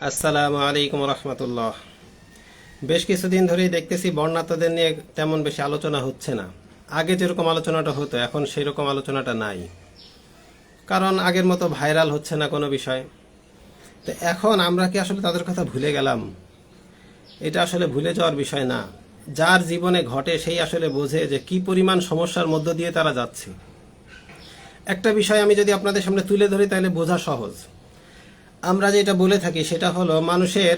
আসসালামু আলাইকুম রহমতুল্লাহ। বেশ কিছুদিন ধরেই দেখতেছি বর্ণাতাদের নিয়ে তেমন বেশি আলোচনা হচ্ছে না। আগে যেরকম আলোচনাটা হতো, এখন সেরকম আলোচনাটা নাই। কারণ আগের মতো ভাইরাল হচ্ছে না কোনো বিষয়। তো এখন আমরা কি আসলে তাদের কথা ভুলে গেলাম? এটা আসলে ভুলে যাওয়ার বিষয় না। যার জীবনে ঘটে সেই আসলে বোঝে যে কি পরিমাণ সমস্যার মধ্য দিয়ে তারা যাচ্ছে। একটা বিষয় আমি যদি আপনাদের সামনে তুলে ধরি, তাহলে বোঝা সহজ। আমরা যেটা বলে থাকি সেটা হলো মানুষের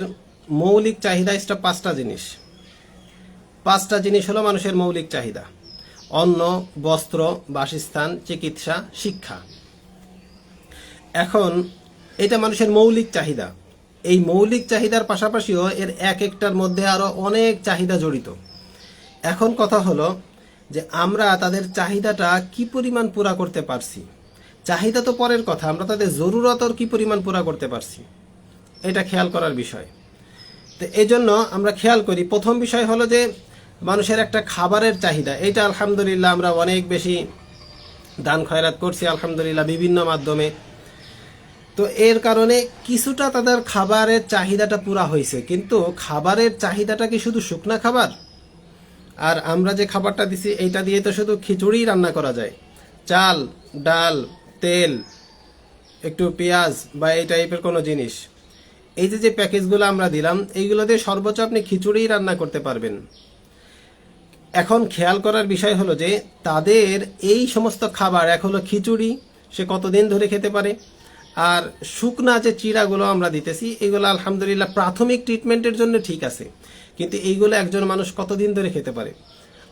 মৌলিক চাহিদা এটা পাঁচটা জিনিস। পাঁচটা জিনিস হলো মানুষের মৌলিক চাহিদা। অন্ন, বস্ত্র, বাসস্থান, চিকিৎসা, শিক্ষা। এখন এটা মানুষের মৌলিক চাহিদা। এই মৌলিক চাহিদার পাশাপাশিও এর এক একটার মধ্যে আরও অনেক চাহিদা জড়িত। এখন কথা হলো যে আমরা তাদের চাহিদাটা কি পরিমাণ পুরা করতে পারছি? চাহিদা তো পরের কথা, আমরা তাদের জরুরতর কি পরিমাণ পুরা করতে পারছি। এটা খেয়াল করার বিষয়। তো এই জন্য আমরা খেয়াল করি, প্রথম বিষয় হলো যে মানুষের একটা খাবারের চাহিদা। এটা আলহামদুলিল্লাহ আমরা অনেক বেশি দান খয়রাত করছি, আলহামদুলিল্লাহ বিভিন্ন মাধ্যমে। তো এর কারণে কিছুটা তাদের খাবারের চাহিদাটা পুরা হয়েছে। কিন্তু খাবারের চাহিদাটা কি শুধু শুকনা খাবার? আর আমরা যে খাবারটা দিছি, এইটা দিয়ে তো শুধু খিচুড়ি রান্না করা যায়। চাল, ডাল তেল, একটু পেঁয়াজ বা এই টাইপের কোনো জিনিস। এই যে যে প্যাকেজগুলো আমরা দিলাম, এইগুলো দিয়ে সর্বোচ্চ আপনি খিচুড়ি রান্না করতে পারবেন। এখন খেয়াল করার বিষয় হলো যে, তাদের এই সমস্ত খাবার, এক হলো খিচুড়ি, সে কতদিন ধরে খেতে পারে, আর শুকনা যে চিড়াগুলো আমরা দিতেছি, এগুলো আলহামদুলিল্লাহ প্রাথমিক ট্রিটমেন্টের জন্য ঠিক আছে, কিন্তু এইগুলো একজন মানুষ কতদিন ধরে খেতে পারে?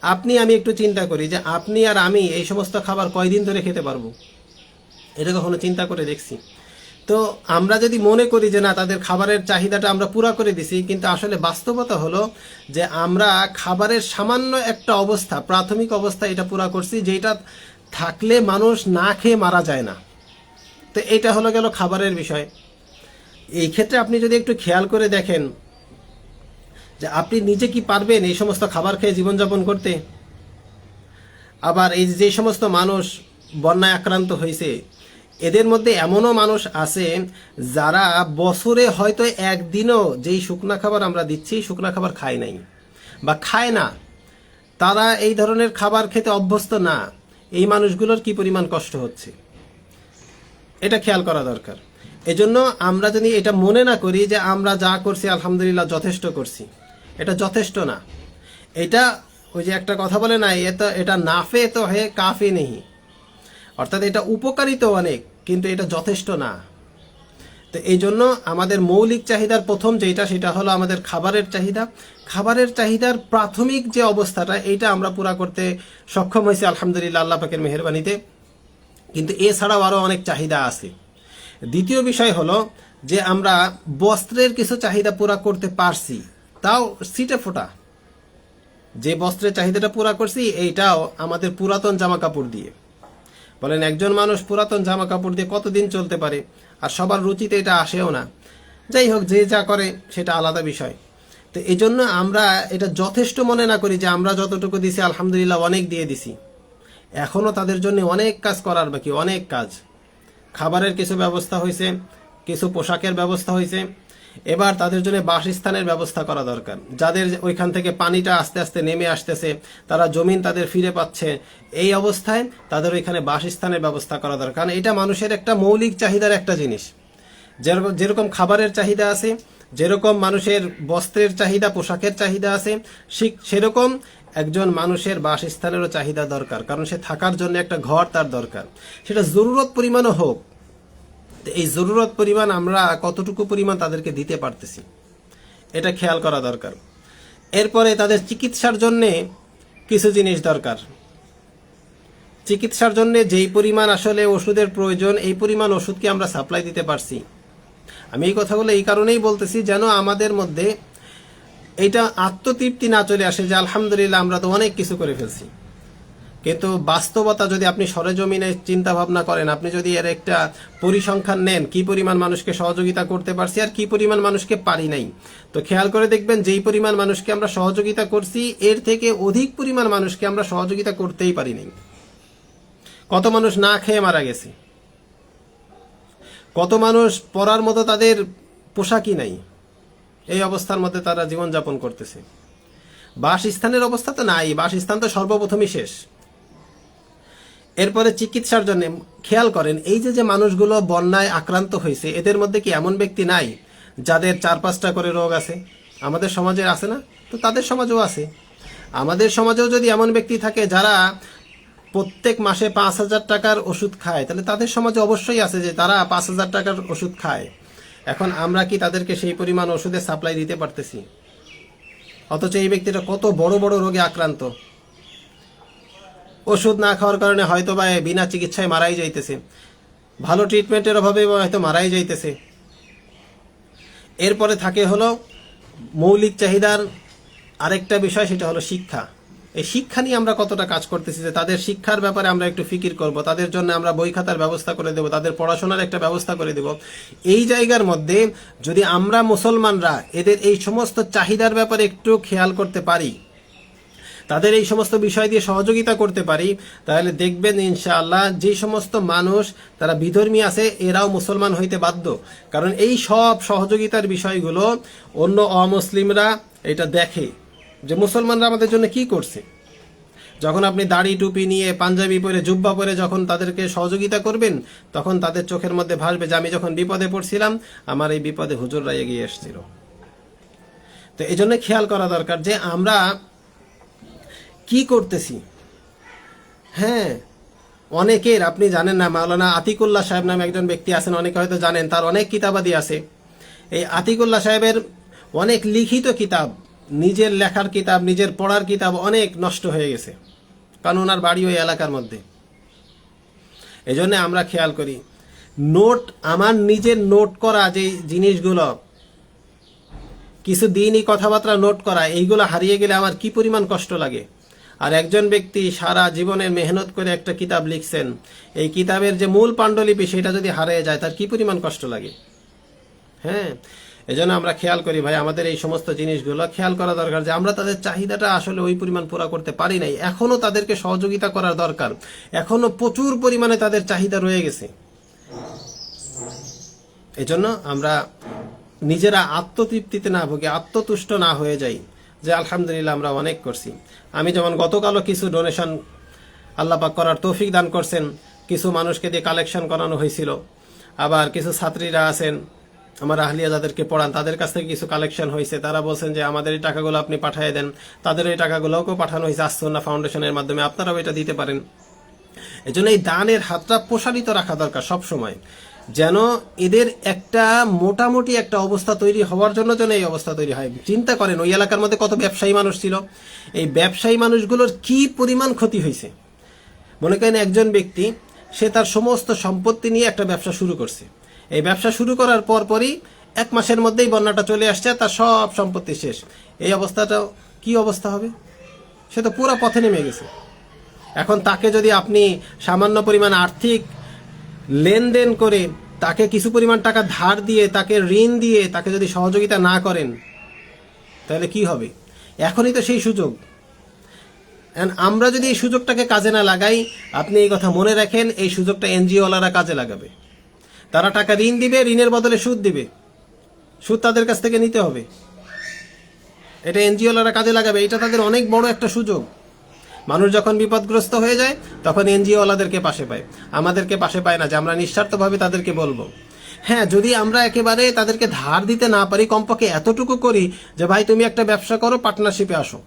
আপনি, আমি একটু চিন্তা করি যে, আপনি আর আমি এই সমস্ত খাবার কয়দিন ধরে খেতে পারব? এটা কখনো চিন্তা করে দেখছি। তো আমরা যদি মনে করি যে না, তাদের খাবারের চাহিদাটা আমরা পুরা করে দিছি, কিন্তু আসলে বাস্তবতা হলো যে আমরা খাবারের সামান্য একটা অবস্থা, প্রাথমিক অবস্থা এটা পুরা করছি যেটা থাকলে মানুষ না খেয়ে মারা যায় না। তো এটা হলো গেল খাবারের বিষয়। এই ক্ষেত্রে আপনি যদি একটু খেয়াল করে দেখেন যে আপনি নিজে কি পারবেন এই সমস্ত খাবার খেয়ে জীবনযাপন করতে? আবার এই যে সমস্ত মানুষ বন্যায় আক্রান্ত হয়েছে এদের মধ্যে এমনও মানুষ আছে যারা বছরে হয়তো একদিনও যেই শুকনা খাবার আমরা দিচ্ছি, শুকনা খাবার খায় নাই বা খায় না। তারা এই ধরনের খাবার খেতে অভ্যস্ত না। এই মানুষগুলোর কি পরিমাণ কষ্ট হচ্ছে? এটা খেয়াল করা দরকার। এজন্য আমরা যদি এটা মনে না করি যে আমরা যা করছি, আলহামদুলিল্লাহ যথেষ্ট করছি, এটা যথেষ্ট না। এটা ওই যে একটা কথা বলে না এটা এটা নাফে তো হে, কাফে নেই অর্থাৎ এটা উপকারী তো অনেক, কিন্তু এটা যথেষ্ট না। তো এই জন্য আমাদের মৌলিক চাহিদার প্রথম যেটা, সেটা হলো আমাদের খাবারের চাহিদা। খাবারের চাহিদার প্রাথমিক যে অবস্থাটা, এইটা আমরা পুরা করতে সক্ষম হয়েছি আলহামদুলিল্লাহ আল্লাহ পাকের মেহরবানিতে। কিন্তু এছাড়াও আরও অনেক চাহিদা আছে। দ্বিতীয় বিষয় হলো যে আমরা বস্ত্রের কিছু চাহিদা পুরা করতে পারছি, তাও সিটে ফোটা। যে বস্ত্রের চাহিদাটা পুরা করছি, এইটাও আমাদের পুরাতন জামা কাপড় দিয়ে। বলেন, একজন মানুষ পুরাতন জামা কাপড় দিয়ে কতদিন চলতে পারে? আর সবার রুচিতে এটা আসেও না। যাই হোক, যে যা করে, সেটা আলাদা বিষয়। তো এই জন্য আমরা এটা যথেষ্ট মনে না করি যে আমরা যতটুকু দিছি, আলহামদুলিল্লাহ অনেক দিয়ে দিছি। এখনও তাদের জন্য অনেক কাজ করার বাকি, অনেক কাজ। খাবারের কিছু ব্যবস্থা হয়েছে, কিছু পোশাকের ব্যবস্থা হয়েছে এবার তাদের জন্য বাসস্থানের ব্যবস্থা করা দরকার। যাদের ওইখান থেকে পানিটা আস্তে আস্তে নেমে আসতেছে, তারা জমিন তাদের ফিরে পাচ্ছে। এই অবস্থায় তাদের ওইখানে বাসস্থানের ব্যবস্থা করা দরকার। কারণ এটা মানুষের একটা মৌলিক চাহিদার একটা জিনিস। যেরকম যেরকম খাবারের চাহিদা আছে, যেরকম মানুষের বস্ত্রের চাহিদা, পোশাকের চাহিদা আছে সেরকম একজন মানুষের বাসস্থানেরও চাহিদা দরকার। কারণ সে থাকার জন্য একটা ঘর তার দরকার। সেটা জরুরত পরিমাণও হোক এই জরুরত পরিমাণ আমরা কতটুকু পরিমাণ তাদেরকে দিতে পারতেছি, এটা খেয়াল করা দরকার। এরপরে তাদের চিকিৎসার জন্যে কিছু জিনিস দরকার। চিকিৎসার জন্য যেই পরিমাণ আসলে ওষুধের প্রয়োজন, এই পরিমাণ ওষুধকে আমরা সাপ্লাই দিতে পারছি। আমি এই কথাগুলো এই কারণেই বলতেছি যেন আমাদের মধ্যে এটা আত্মতৃপ্তি না চলে আসে যে আলহামদুলিল্লাহ আমরা তো অনেক কিছু করে ফেলছি। কিন্তু বাস্তবতা যদি আপনি সরেজমিনে চিন্তা ভাবনা করেন, আপনি যদি এর একটা পরিসংখ্যান নেন, কি পরিমাণ মানুষকে সহযোগিতা করতে পারছি আর কি পরিমাণ মানুষকে পারি নাই। তো খেয়াল করে দেখবেন যেই পরিমাণ মানুষকে আমরা সহযোগিতা করছি, এর থেকে অধিক পরিমাণ মানুষকে আমরা সহযোগিতা করতেই পারি নাই। কত মানুষ না খেয়ে মারা গেছে? কত মানুষ পড়ার মতো তাদের পোশাকই নাই? এই অবস্থার মধ্যে তারা জীবনযাপন করতেছে। বাসস্থানের অবস্থা তো নাই, বাসস্থান তো সর্বপ্রথমই শেষ। এরপরে চিকিৎসার জন্য খেয়াল করেন, এই যে যে মানুষগুলো বন্যায় আক্রান্ত হয়েছে, এদের মধ্যে কি এমন ব্যক্তি নাই যাদের চার পাঁচটা করে রোগ আছে? আমাদের সমাজে আছে না? তো তাদের সমাজেও আছে। আমাদের সমাজেও যদি এমন ব্যক্তি থাকে যারা প্রত্যেক মাসে পাঁচ হাজার টাকার ওষুধ খায়, তাহলে তাদের সমাজে অবশ্যই আছে যে তারা পাঁচ হাজার টাকার ওষুধ খায়। এখন আমরা কি তাদেরকে সেই পরিমাণ ওষুধের সাপ্লাই দিতে পারতেছি? অথচ এই ব্যক্তিটা কত বড় বড় রোগে আক্রান্ত। ওষুধ না খাওয়ার কারণে হয়তো বা বিনা চিকিৎসায় মারাই যাইতেছে। ভালো ট্রিটমেন্টের অভাবে হয়তো মারাই যাইতেছে। এরপরে থাকে হলো মৌলিক চাহিদার আরেকটা বিষয়, সেটা হলো শিক্ষা। এই শিক্ষা নিয়ে আমরা কতটা কাজ করতেছি যে তাদের শিক্ষার ব্যাপারে আমরা একটু ফিকির করব, তাদের জন্য আমরা বই খাতার ব্যবস্থা করে দেব, তাদের পড়াশোনার একটা ব্যবস্থা করে দেব। এই জায়গার মধ্যে যদি আমরা মুসলমানরা এদের এই সমস্ত চাহিদার ব্যাপারে একটু খেয়াল করতে পারি তাদের এই সমস্ত বিষয় দিয়ে সহযোগিতা করতে পারি, তাহলে দেখবেন ইনশাআল্লাহ যে সমস্ত মানুষ তারা বিধর্মী আছে, এরাও মুসলমান হইতে বাধ্য। কারণ এই সব সহযোগিতার বিষয়গুলো অন্য অমুসলিমরা এটা দেখে যে মুসলমানরা আমাদের জন্য কি করছে। যখন আপনি দাড়ি টুপি নিয়ে পাঞ্জাবি পরে, জুব্বা পরে যখন তাদেরকে সহযোগিতা করবেন, তখন তাদের চোখের মধ্যে ভাসবে যে আমি যখন বিপদে পড়ছিলাম, আমার এই বিপদে হুজুররা এগিয়ে এসেছিল। তো এই জন্য খেয়াল করা দরকার যে আমরা কি করতেছি? হ্যাঁ অনেকের, আপনি জানেন না, মাওলানা আতিকুল্লাহ সাহেব নামে একজন ব্যক্তি আছেন, অনেকে হয়তো জানেন, তার অনেক কিতাবাদি আছে। এই আতিকুল্লাহ সাহেবের অনেক লিখিত কিতাব, নিজের লেখার কিতাব, নিজের পড়ার কিতাব অনেক নষ্ট হয়ে গেছে, কারণ ওনার বাড়ি ওই এলাকার মধ্যে। এই জন্য আমরা খেয়াল করি, নোট, আমার নিজের নোট করা যে জিনিসগুলো, কিছু দিনই কথাবার্তা নোট করা, এইগুলো হারিয়ে গেলে আমার কি পরিমাণ কষ্ট লাগে? আর একজন ব্যক্তি সারা জীবনের মেহনত করে একটা কিতাব লিখছেন। এই কিতাবের যে মূল পাণ্ডুলিপি সেটা যদি হারিয়ে যায়, তার কি পরিমাণ কষ্ট লাগে? হ্যাঁ এজন্য আমরা খেয়াল করি ভাই, আমাদের এই সমস্ত জিনিসগুলো খেয়াল করা দরকার যে আমরা তাদের চাহিদাটা আসলে ওই পরিমাণ পুরা করতে পারি নাই। এখনও তাদেরকে সহযোগিতা করার দরকার। এখনও প্রচুর পরিমাণে তাদের চাহিদা রয়ে গেছে। এজন্য আমরা নিজেরা আত্মতৃপ্তিতে না ভুগে, আত্মতুষ্ট না হয়ে যাই। যে আলহামদুলিল্লাহ আমরা অনেক করছি। আমি যেমন গতকালও কিছু ডোনেশন আল্লাপাক করার তৌফিক দান করছেন, কিছু মানুষকে দিয়ে কালেকশন করানো হয়েছিল। আবার কিছু ছাত্রীরা আছেন, আমার আহলিয়া যাদেরকে পড়ান, তাদের কাছ থেকে কিছু কালেকশন হয়েছে। তারা বলছেন যে, আমাদের এই টাকাগুলো আপনি পাঠিয়ে দেন। তাদের এই টাকাগুলোকেও পাঠানো হয়েছে আস্তনা ফাউন্ডেশনের মাধ্যমে। আপনারাও এটা দিতে পারেন। এজন্য এই দানের হাতটা প্রসারিত রাখা দরকার সব সময় যেন এদের একটা মোটামুটি একটা অবস্থা তৈরি হওয়ার জন্য যেন এই অবস্থা তৈরি হয়। চিন্তা করেন, ওই এলাকার মধ্যে কত ব্যবসায়ী মানুষ ছিল। এই ব্যবসায়ী মানুষগুলোর কি পরিমাণ ক্ষতি হয়েছে? মনে করেন একজন ব্যক্তি, সে তার সমস্ত সম্পত্তি নিয়ে একটা ব্যবসা শুরু করছে। এই ব্যবসা শুরু করার পর পরই এক মাসের মধ্যেই বন্যাটা চলে আসছে, তার সব সম্পত্তি শেষ। এই অবস্থাটা কি অবস্থা হবে? সে তো পুরো পথে নেমে গেছে। এখন তাকে যদি আপনি সামান্য পরিমাণ আর্থিক লেনদেন করে তাকে কিছু পরিমাণ টাকা ধার দিয়ে, তাকে ঋণ দিয়ে, তাকে যদি সহযোগিতা না করেন, তাহলে কি হবে? এখনই তো সেই সুযোগ। আমরা যদি এই সুযোগটাকে কাজে না লাগাই, আপনি এই কথা মনে রাখেন, এই সুযোগটা এনজিওওয়ালারা কাজে লাগাবে। তারা টাকা ঋণ দিবে, ঋণের বদলে সুদ দিবে। সুদ তাদের কাছ থেকে নিতে হবে। এটা এনজিওওয়ালারা কাজে লাগাবে। এটা তাদের অনেক বড় একটা সুযোগ। মানুষ যখন বিপদগ্রস্ত হয়ে যায়, তখন এনজিওওয়ালাদেরকে পাশে পায়। আমাদেরকে পাশে পায় না যে আমরা নিঃস্বার্থভাবে তাদেরকে বলব। হ্যাঁ যদি আমরা একেবারে তাদেরকে ধার দিতে না পারি, কমপক্ষে এতটুকু করি যে, ভাই, তুমি একটা ব্যবসা করো, পার্টনারশিপে আসো।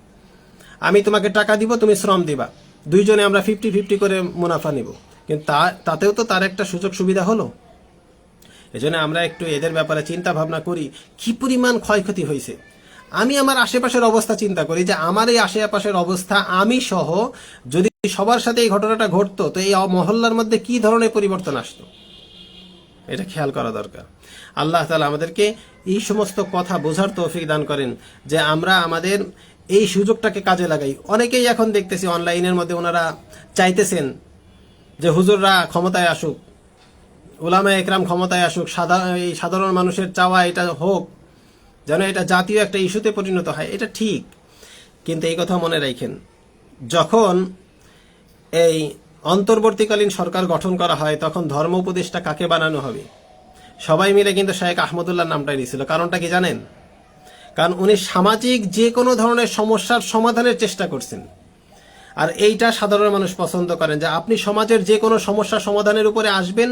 আমি তোমাকে টাকা দিব, তুমি শ্রম দিবা। দুইজনে আমরা ফিফটি ফিফটি করে মুনাফা নিব। কিন্তু তা- তাতেও তো তার একটা সুযোগ সুবিধা হলো। এজন্য আমরা একটু এদের ব্যাপারে চিন্তা ভাবনা করি, কি পরিমাণ ক্ষয়ক্ষতি হয়েছে। আমি আমার আশেপাশের অবস্থা চিন্তা করি যে আমার এই আশেপাশের অবস্থা, আমি সহ যদি সবার সাথে এই ঘটনাটা ঘটতো, তো এই মহল্লার মধ্যে কি ধরনের পরিবর্তন আসতো? এটা খেয়াল করা দরকার। আল্লাহ তালা আমাদেরকে এই সমস্ত কথা বোঝার তৌফিক দান করেন যে আমরা আমাদের এই সুযোগটাকে কাজে লাগাই। অনেকেই এখন দেখতেছি অনলাইনের মধ্যে ওনারা চাইতেছেন যে হুজুররা ক্ষমতায় আসুক ওলামা একরাম ক্ষমতায় আসুক সাধারণ এই সাধারণ মানুষের চাওয়া এটা হোক যেন এটা জাতীয় একটা ইস্যুতে পরিণত হয়, এটা ঠিক। কিন্তু এই কথা মনে রাখেন, যখন এই অন্তর্বর্তীকালীন সরকার গঠন করা হয়, তখন ধর্ম উপদেশটা কাকে বানানো হবে? সবাই মিলে কিন্তু শেখ আহমদুল্লাহ নামটাই নিয়েছিল। কারণটা কি জানেন? কারণ উনি সামাজিক যে কোনো ধরনের সমস্যার সমাধানের চেষ্টা করছেন। আর এইটা সাধারণ মানুষ পছন্দ করেন যে আপনি সমাজের যে কোনো সমস্যা সমাধানের উপরে আসবেন,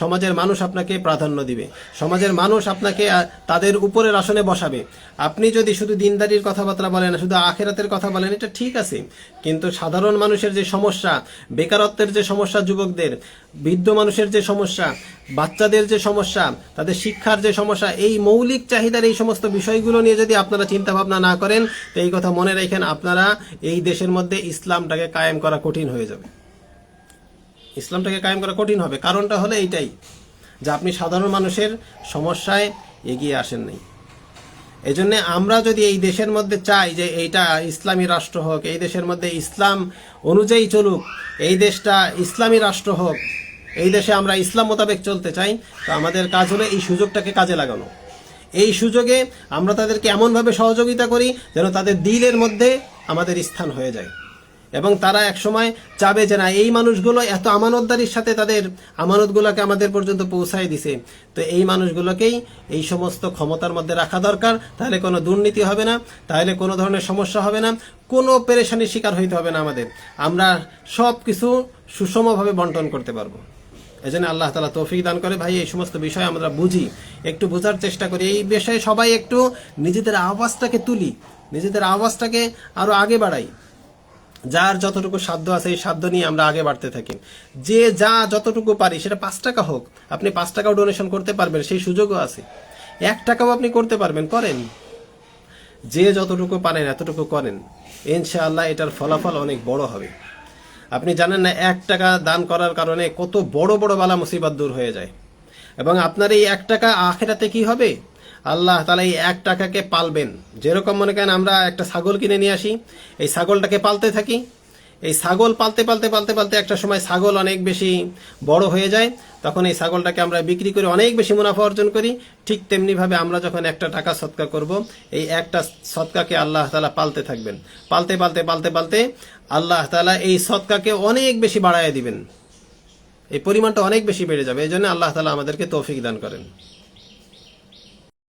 সমাজের মানুষ আপনাকে প্রাধান্য দিবে। সমাজের মানুষ আপনাকে তাদের উপরের আসনে বসাবে। আপনি যদি শুধু দিনদারির কথাবার্তা বলেন, শুধু আখেরাতের কথা বলেন, এটা ঠিক আছে। কিন্তু সাধারণ মানুষের যে সমস্যা, বেকারত্বের যে সমস্যা যুবকদের, বৃদ্ধ মানুষের যে সমস্যা, বাচ্চাদের যে সমস্যা, তাদের শিক্ষার যে সমস্যা, এই মৌলিক চাহিদার এই সমস্ত বিষয়গুলো নিয়ে যদি আপনারা চিন্তা ভাবনা না করেন, তো এই কথা মনে রাখেন, আপনারা এই দেশের মধ্যে ইসলামটাকে কায়েম করা কঠিন হয়ে যাবে। ইসলামটাকে কায়েম করা কঠিন হবে। কারণটা হলো এইটাই, যে আপনি সাধারণ মানুষের সমস্যায় এগিয়ে আসেন নাই। এই জন্যে আমরা যদি এই দেশের মধ্যে চাই যে এইটা ইসলামী রাষ্ট্র হোক, এই দেশের মধ্যে ইসলাম অনুযায়ী চলুক, এই দেশটা ইসলামী রাষ্ট্র হোক, এই দেশে আমরা ইসলাম মোতাবেক চলতে চাই, তো আমাদের কাজ হলো এই সুযোগটাকে কাজে লাগানো। এই সুযোগে আমরা তাদেরকে এমনভাবে সহযোগিতা করি যেন তাদের দিলের মধ্যে আমাদের স্থান হয়ে যায়। এবং তারা একসময় চাবে যে না, এই মানুষগুলো এত আমানতদারির সাথে তাদের আমানতগুলোকে আমাদের পর্যন্ত পৌঁছায় দিছে। তো এই মানুষগুলোকেই এই সমস্ত ক্ষমতার মধ্যে রাখা দরকার। তাহলে কোনো দুর্নীতি হবে না, তাহলে কোনো ধরনের সমস্যা হবে না, কোনো পেরেশানির শিকার হইতে হবে না আমাদের। আমরা সব কিছু সুষমভাবে বন্টন করতে পারব। এই জন্য আল্লাহ তালা তৌফিক দান করে। ভাই, এই সমস্ত বিষয় আমরা বুঝি। একটু বোঝার চেষ্টা করি। এই বিষয়ে সবাই একটু নিজেদের আওয়াজটাকে তুলি, নিজেদের আওয়াজটাকে আরও আগে বাড়াই। যার যতটুকু সাধ্য আছে, এই সাধ্য নিয়ে আমরা আগে বাড়তে থাকি। যে যা যতটুকু পারি, সেটা পাঁচ টাকা হোক, আপনি পাঁচ টাকাও ডোনেশন করতে পারবেন, সেই সুযোগও আছে। এক টাকাও আপনি করতে পারবেন, করেন। যে যতটুকু পারেন, এতটুকু করেন। ইনশাআল্লাহ এটার ফলাফল অনেক বড় হবে। আপনি জানেন না, এক টাকা দান করার কারণে কত বড় বড় বালা মুসিবত দূর হয়ে যায়। এবং আপনার এই এক টাকা আখেরাতে কি হবে? আল্লাহ তালা এই এক টাকাকে পালবেন। যেরকম মনে করেন আমরা একটা ছাগল কিনে নিয়ে আসি, এই ছাগলটাকে পালতে থাকি। এই ছাগল পালতে পালতে পালতে পালতে একটা সময় ছাগল অনেক বেশি বড় হয়ে যায়। তখন এই ছাগলটাকে আমরা বিক্রি করে অনেক বেশি মুনাফা অর্জন করি। ঠিক তেমনিভাবে আমরা যখন একটা টাকা সৎকা করব, এই একটা সৎকাকে আল্লাহ তালা পালতে থাকবেন। পালতে পালতে পালতে পালতে আল্লাহ তালা এই সৎকাকে অনেক বেশি বাড়ায় দিবেন। এই পরিমাণটা অনেক বেশি বেড়ে যাবে। এই জন্য আল্লাহ তালা আমাদেরকে তৌফিক দান করেন।